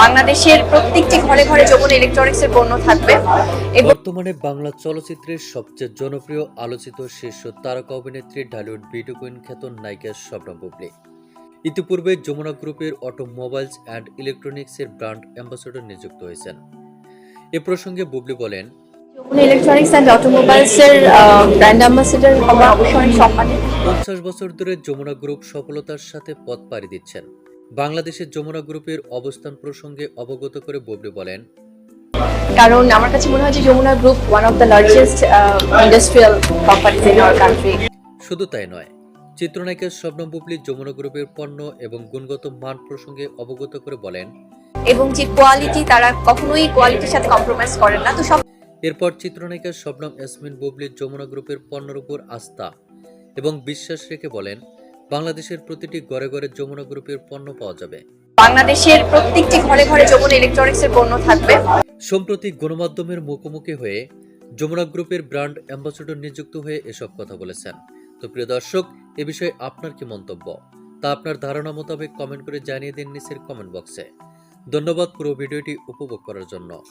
বাংলাদেশের প্রত্যেকটি ঘরে ঘরে যমুনা পণ্য থাকবে। বর্তমানে বাংলা চলচ্চিত্রের সবচেয়ে জনপ্রিয় আলোচিত শীর্ষ তারকা অভিনেত্রী ঢালিউড বিউটি কুইন খ্যাত নায়িকা বুবলি। ইতিপূর্বে যমুনা গ্রুপের অটোমোবাইলস অ্যান্ড ইলেকট্রনিক্সের ব্র্যান্ড অ্যাম্বাসেডর নিযুক্ত হয়েছেন। এ প্রসঙ্গে বুবলি বলেন যমুনা ইলেকট্রনিক্স অ্যান্ড অটোমোবাইলস এর ব্র্যান্ড অ্যাম্বাসেডর হওয়া অবশ্যই অনেক পঞ্চাশ বছর ধরে যমুনা গ্রুপ সফলতার সাথে পথ পাড়ি দিচ্ছেন। বাংলাদেশের যমুনা গ্রুপের অবস্থান প্রসঙ্গে অবগত করে বুবলি বলেন কারণ আমার কাছে মনে হয় যে Jamuna group one of the largest industrial companies in our country শুধু তাই নয় চিত্রনায়িকা স্বপ্ন বুবলি যমুনা গ্রুপের পণ্য এবং গুণগত মান প্রসঙ্গে অবগত করে বলেন এবং যে কোয়ালিটি তারা কখনোই কোয়ালিটির সাথে কম্প্রোমাইজ করেন না। তো সব এরপর চিত্রনায়িকা শবনম ইয়াসমিন বুবলি যমুনা গ্রুপের পণ্যের উপর আস্থা এবং বিশ্বাস রেখে বলেন বাংলাদেশের প্রতিটি ঘরে ঘরে যমুনা গ্রুপের পণ্য পাওয়া যাবে। বাংলাদেশের প্রত্যেকটি ঘরে ঘরে যমুনা ইলেকট্রনিক্স এর পণ্য থাকবে। সম্প্রতি গণমাধ্যমের মুখোমুখি হয়ে যমুনা গ্রুপের ব্র্যান্ড অ্যাম্বাসেডর নিযুক্ত হয়ে এসব কথা বলেছেন। তো প্রিয় দর্শক এ বিষয়ে আপনার কি মন্তব্য? তা আপনার ধারণা মোতাবেক কমেন্ট করে জানিয়ে দিন নিচের কমেন্ট বক্সে ধন্যবাদ পুরো ভিডিওটি উপভোগ করার জন্য।